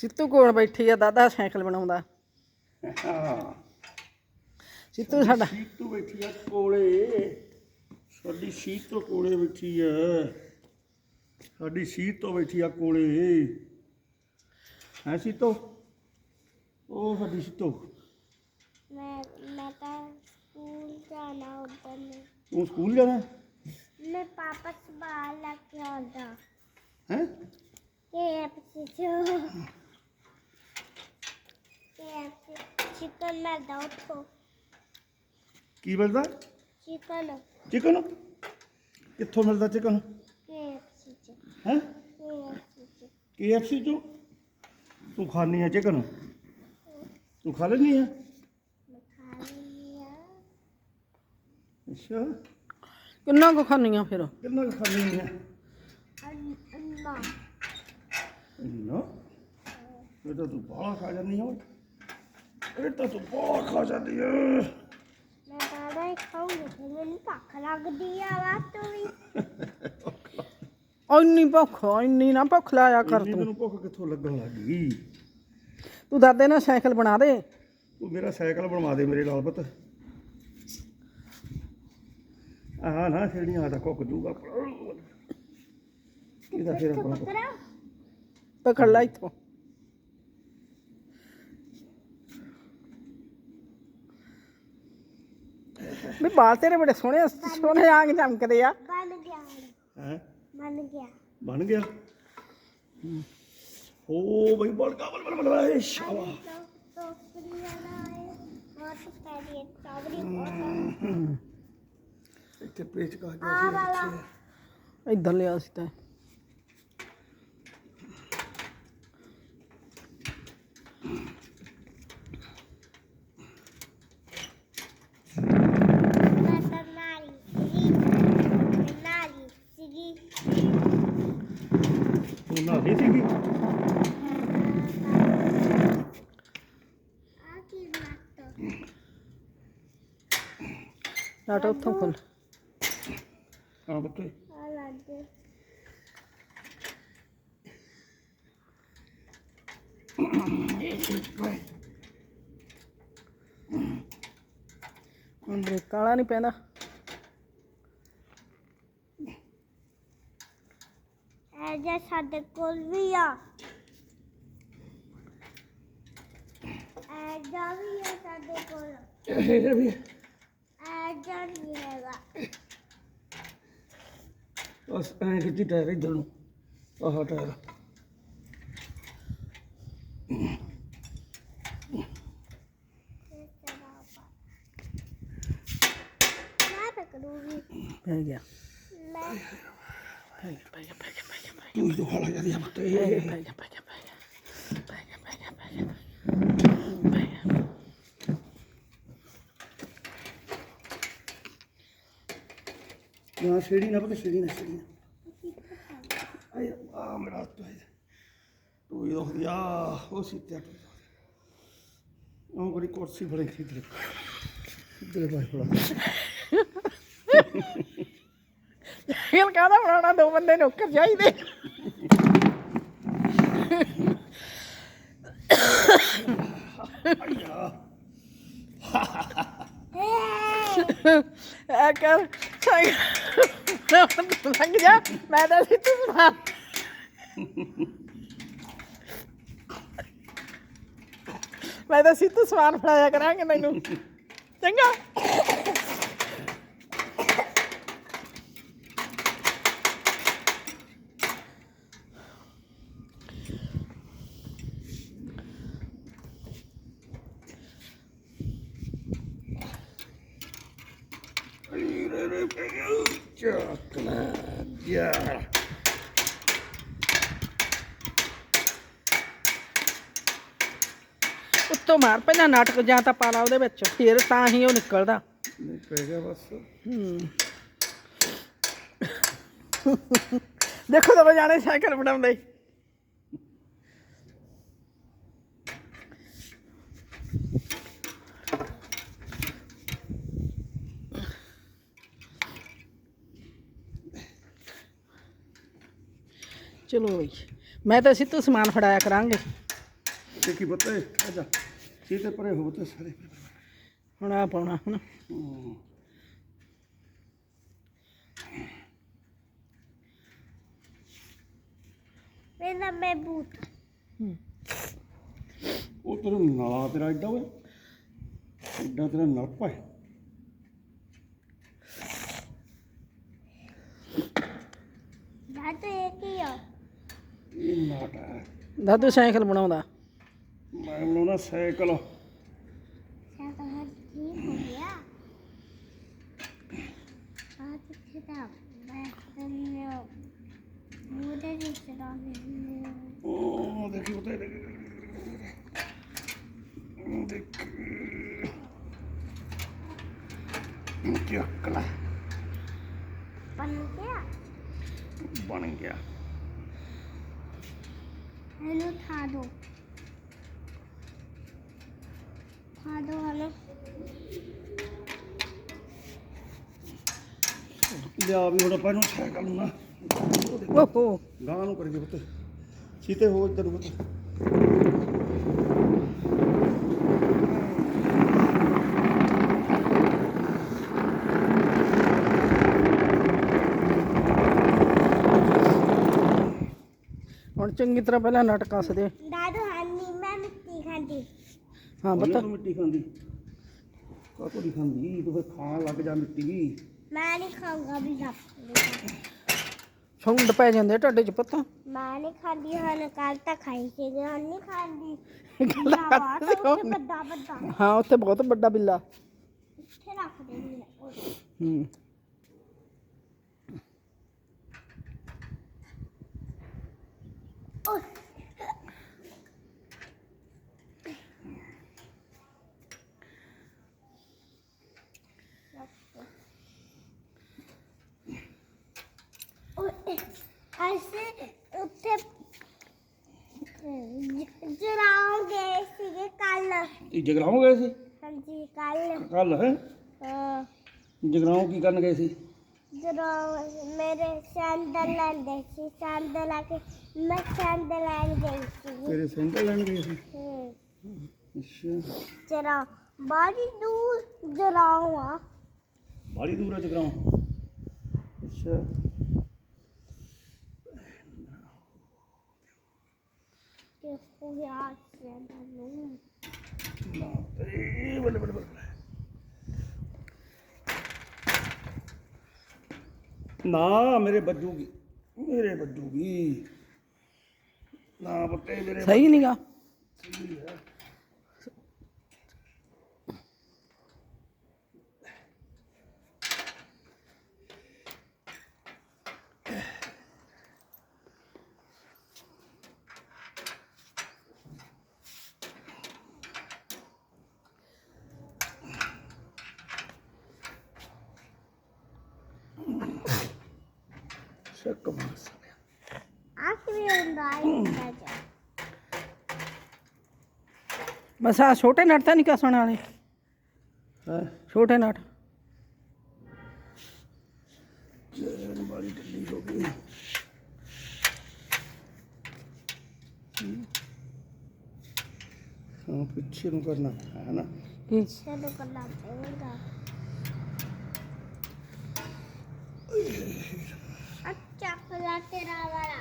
ਸਿੱਤੂ ਕੋਲ ਬੈਠੀ ਆ ਦਾਦਾ ਸਾਈਕਲ ਬਣਾਉਂਦਾ। ਸਿੱਤੂ ਸਾਡਾ ਸੀਤੂ ਬੈਠੀ ਆ ਕੋਲੇ। ਸਾਡੀ ਸੀਤ ਤੋਂ ਕੋਲੇ ਬੈਠੀ ਆ। ਸਾਡੀ ਸੀਤ ਤੋਂ ਬੈਠੀ ਆ ਕੋਲੇ। ਹੈ ਸੀਤੋ? ਉਹ ਸਾਡੀ ਸੀਤੋ। ਮੈਂ ਮੈਂ ਤਾਂ ਸਕੂਲ ਜਾਣਾ ਉਧਰ ਨੂੰ। ਤੂੰ ਸਕੂਲ ਜਾਣਾ? ਮੈਂ ਪਾਪਾ ਸਵਾਲ ਲੈ ਕੇ ਆਉਂਦਾ। ਹੈ? KFC ਚੋ KFC ਚਿਕਨ ਮੈਂ ਦਾ ਉੱਥੋਂ ਕੀ ਮਿਲਦਾ ਚਿਕਨ ਚਿਕਨ ਕਿੱਥੋਂ ਮਿਲਦਾ ਚਿਕਨ KFC ਚ ਹੈ KFC ਚ KFC ਚੋਂ ਤੂੰ ਖਾਣੀ ਆ ਚਿਕਨ ਤੂੰ ਖਾ ਲੈਣੀ ਆ ਮੈਂ ਖਾ ਲਈ ਆ ਅੱਛਾ ਕਿੰਨਾ ਕੁ ਖਾਣੀਆਂ ਫਿਰ ਕਿੰਨਾ ਕੁ ਖਾਣੀ ਆ ਅੰਨ- ਅੰਨਾ ਨਾ ਇਹ ਤਾਂ ਤੂੰ ਬਾਹਲਾ ਖਾ ਜਾਂਦੀ ਆ ਓਏ। ਇਹ ਤਾਂ ਤੂੰ ਖਾ ਜਾਂਦੀ ਆ ਮੈਂ ਦਾਦਾ ਹੀ ਖਾਉਂਗੀ ਫਿਰ ਮੈਨੂੰ ਭੁੱਖ ਲੱਗਦੀ ਆ ਬਾਤ ਤੋਂ ਵੀ। ਇੰਨੀ ਭੁੱਖ ਇੰਨੀ ਨਾ ਭੁੱਖ ਲਾਇਆ ਕਰ ਇੰਨੀ ਤੂੰ। ਤੈਨੂੰ ਭੁੱਖ ਕਿੱਥੋਂ ਲੱਗਣ ਲੱਗ ਗਈ? ਤੂੰ ਦਾਦੇ ਨਾਲ ਸਾਈਕਲ ਬਣਾ ਦੇ। ਤੂੰ ਮੇਰਾ ਸਾਈਕਲ ਬਣਵਾ ਦੇ ਮੇਰੇ ਨਾਲ ਪੁੱਤ। ਆਹ ਨਾ ਛੇੜੀਆਂ ਦਾ ਕੁੱਕ ਜੂਗਾ। ਇਹਦਾ ਫਿਰ ਆਪਣਾ ਕੁੱਕ- ਪਕੜ ਲੈ ਇੱਥੋਂ। ਵੀ ਬਾਲ ਤੇਰੇ ਬੜੇ ਸੋਹਣੇ ਸੋਹਣੇ ਆਂਗ ਚਮਕਦੇ ਆ। ਬਣ ਗਿਆ। ਹੈਂ? ਬਣ ਗਿਆ। ਬਣ ਗਿਆ? ਓ ਬਈ ਬਣ ਗਿਆ ਬਲ ਬਲ ਬਲ ਏ ਸ਼ਾਵਾ ਇੱਥੇ ਪੇਚ ਕਾ ਆ ਵਾਲਾ। ਇੱਧਰ ਲਿਆ ਸੀ ਤਾਂ ਮੈਂ ਤਾਂ ਨਾਲੀ ਸੀਗੀ ਮੈਂ ਨਾਲੀ ਸੀਗੀ ਤੂੰ ਨਾ ਨਹੀਂ ਸੀਗੀ। ਆ ਕੀ ਲੱਤ ਨਾਟ ਉੱਥੋਂ ਖੋਲ। ਬੱਤੇ ਆ ਲੱਗ ਹੁਣ ਬ੍ਰੇਕ ਕਾਲਾ ਨਹੀਂ ਪੈਂਦਾ। ਐ ਜੇ ਸਾਡੇ ਕੋਲ ਵੀ ਆ। ਐ ਜਾ ਵੀ ਆ ਸਾਡੇ ਕੋਲ। ਇਹ ਵੀ ਐ ਜਾ ਨਹੀਂ ਹੈਗਾ। ਬਸ ਐਂ ਖਿੱਚੀ ਟਾਇਰ ਇੱਧਰ ਨੂੰ। ਆਹ ਟਾਇਰ। ਪੈ ਗਿਆ। ਮੈਂ ਪੈ ਗਿਆ ਪੈ ਗਿਆ। ਪੈ ਗਿਆ ਪੈ ਗਿਆ ਪੈ ਤੂੰ ਜੋ ਹਾਲਾ ਜਾਂਦੀ ਆ ਬੱਤੇ ਗਿਆ ਪੈ ਗਿਆ ਪੈ ਗਿਆ ਪੈ ਗਿਆ ਪੈ ਗਿਆ ਪੈ ਗਿਆ ਪੈ ਗਿਆ ਪੈ ਗਿਆ ਨਾ ਛੇੜੀ ਨਾ ਪਤਾ ਛੇੜੀ ਨਾ ਛੇੜੀ ਨਾ ਆਏ ਆ ਮੇਰਾ ਤੂੰ ਤੂੰ ਇਹ ਦੁਖਦੀ ਆ ਉਹ ਸੀਤੇ ਉਹ ਬੜੀ ਕੁਰਸੀ ਫੜੇ ਖੀਦ ਲੈ ਇਧਰ ਬਾਈ ਫੜਾ ਇਹ ਕਾਹਦਾ ਬਣਾਉਣਾ ਦੋ ਬੰਦੇ ਨੌਕਰ ਚਾਹੀਦੇ ਐ ਕਰ ਸਾਈਕਲ ਜਾ, ਮੈਂ ਤਾਂ ਸੀ ਸੁਣਾ। ਮੈਂ ਤਾਂ ਸੀ ਤੂੰ ਸਮਾਨ ਫੜਾਇਆ ਕਰਾਂਗੇ ਮੈਨੂੰ ਚੰਗਾ। ਯਾਰ ਉੱਤੋਂ ਮਾਰ ਪਹਿਲਾਂ ਨਾਟਕ ਜਾਂ ਤਾਂ ਪਾ ਲਾ ਉਹਦੇ ਵਿੱਚ ਫਿਰ ਤਾਂ ਹੀ ਉਹ ਨਿਕਲਦਾ। ਨਹੀਂ ਪੈ ਗਿਆ ਬਸ। ਦੇਖੋ ਤਾਂ ਜਾਣੇ ਸਾਈਕਲ ਬਣਾਉਂਦੇ। ਚਲੋ ਬਈ। ਮੈਂ ਤਾਂ ਸਿੱਧੂ ਸਮਾਨ ਫੜਾਇਆ ਕਰਾਂਗੇ। ਦੇਖੀ ਪੁੱਤੇ ਆਜਾ ਸੀਤੇ ਪਰੇ ਹੋ ਪੁੱਤੇ ਸਾਰੇ। ਹੁਣ ਆ ਪਾਉਣਾ ਹਨਾ ਹੂੰ। ਮੇਰਾ ਮੈਂ ਬੂਟ। ਉਹ ਤੇਰਾ ਨਾਲਾ ਤੇਰਾ ਐਡਾ ਓਏ। ਐਡਾ ਤੇਰਾ ਨੱਪ ਹੈ ਇਹ ਕੀ ਆ? ਹੈ ਦਾਦੂ ਸਾਈਕਲ ਬਣਾਉਂਦਾ। ਮੈਂ ਬਣਾਉਣਾ ਸਾਈਕਲ। ਸਾਡਾ ਹੱਥ ਕੀ ਹੋ ਗਿਆ। ਆ ਕਿੱਥੇ ਦਾ? ਮੈਂ ਤੈਨੂੰ ਮੂਦੇ ਦੀ ਚੜਾ ਉਹ ਦੇਖੀ ਪੁੱਤੇ ਦੇਖ। ਕੀ ਅਕਲਾ ਬਣ ਗਿਆ। ਬਣ ਗਿਆ। ਇਹਨੂੰ ਥਾ ਦੋ ਥਾ ਦੋ ਹਲੋ। ਲਿਆ ਵੀ ਹੁਣ ਆਪਾਂ ਇਹਨੂੰ ਸਾਈਕਲ ਨੂੰ ਨਾ। ਓਹੋ। ਗਾਂ ਨੂੰ ਕਰੀਏ ਪੁੱਤ। ਸੀਤੇ ਹੋ ਇੱਧਰ ਨੂੰ ਪੁੱਤ। ਹੁਣ ਚੰਗੀ ਤਰ੍ਹਾਂ ਪਹਿਲਾਂ ਨਟ ਕੱਸ ਦੇ। ਦਾਦੂ ਹਾਨੀ ਮੈਂ ਮਿੱਟੀ ਖਾਂਦੀ। ਹਾਂ ਬੱਤਾ ਤੂੰ ਮਿੱਟੀ ਖਾਂਦੀ। ਕਾਹਤੋਂ ਨਹੀਂ ਖਾਂਦੀ? ਤੂੰ ਫਿਰ ਖਾਣ ਲੱਗ ਜਾ ਮਿੱਟੀ। ਮੈਂ ਨਹੀਂ ਖਾਊਂਗਾ ਵੀ ਸੁੰਡ ਪੈ ਜਾਂਦੇ ਢੱਡੇ 'ਚ ਪੱਤਾ। ਮੈਂ ਨਹੀਂ ਖਾਂਦੀ ਹਨ ਕੱਲ ਤਾਂ ਖਾਈ ਸੀ ਹੁਣ ਨਹੀਂ ਖਾਂਦੀ। ਨਾ ਕਰਦੇ ਬਾਤ ਹੋ। ਵੱਡਾ ਵੱਡਾ ਹਾਂ ਉੱਥੇ ਬਹੁਤ ਵੱਡਾ ਬਿੱਲਾ। ਇੱਥੇ ਰੱਖ ਦੇ ਓਏ ਹੂੰ ਓਏ ਓਏ ਐਸੇ ਉੱਥੇ ਜਰਾਉਂ ਗਏ ਸੀਗੇ ਕੱਲ ਇਹ ਜਗਰਾਉਂ ਗਏ ਸੀ ਹਾਂਜੀ ਕੱਲ ਕੱਲ ਹੈ ਜਗਰਾਉਂ ਕੀ ਕਰਨ ਗਏ ਸੀ ਜਦੋਂ ਮੇਰੇ ਸੈਂਡਲ ਲੈਂਦੇ ਸੀ ਸੈਂਡਲ ਆ ਕੇ ਮੈਂ ਸੈਂਡਲ ਲੈਣ ਗਈ ਸੀ ਤੇਰੇ ਸੈਂਟਰ ਲੈਣ ਗਏ ਸੀ ਹੂੰ ਅੱਛਾ ਜਰਾ ਬਾੜੀ ਦੂਰ ਜਰਾਉਂ ਆ ਬਾੜੀ ਦੂਰ ਹੈ ਜਗਰਾਉਂ ਅੱਛਾ ਹੋਇਆ ਸੈਂਡਲ ਨੂੰ ਨਾ ਨਾ ਮੇਰੇ ਬੱਜੂਗੀ ਮੇਰੇ ਬੱਜੂਗੀ ਨਾ ਬੱਤੇ ਮੇਰੇ ਸਹੀ ਨਹੀਂਗਾ ਬੱਜੂਗੀ ਹੈ। ਸ਼ੱਕ ਮਾਸ ਆ ਕਿਵੇਂ ਹੁੰਦਾ ਆ ਹੁੰਦਾ ਜਾ ਬਸ ਆ ਛੋਟੇ ਨਟ ਤਾਂ ਨਹੀਂ ਕੱਸਣ ਵਾਲੇ। ਹੈ? ਛੋਟੇ ਨਟ ਚੈਨ ਵਾਲੀ ਢਿੱਲੀ ਹੋ ਗਈ। ਹਾਂ। ਪਿੱਛੇ ਨੂੰ ਕਰਨਾ ਹੈ ਨਾ। ਕੀ? ਚਲੋ ਕਰਨਾ ਪਏਗਾ। Hasta la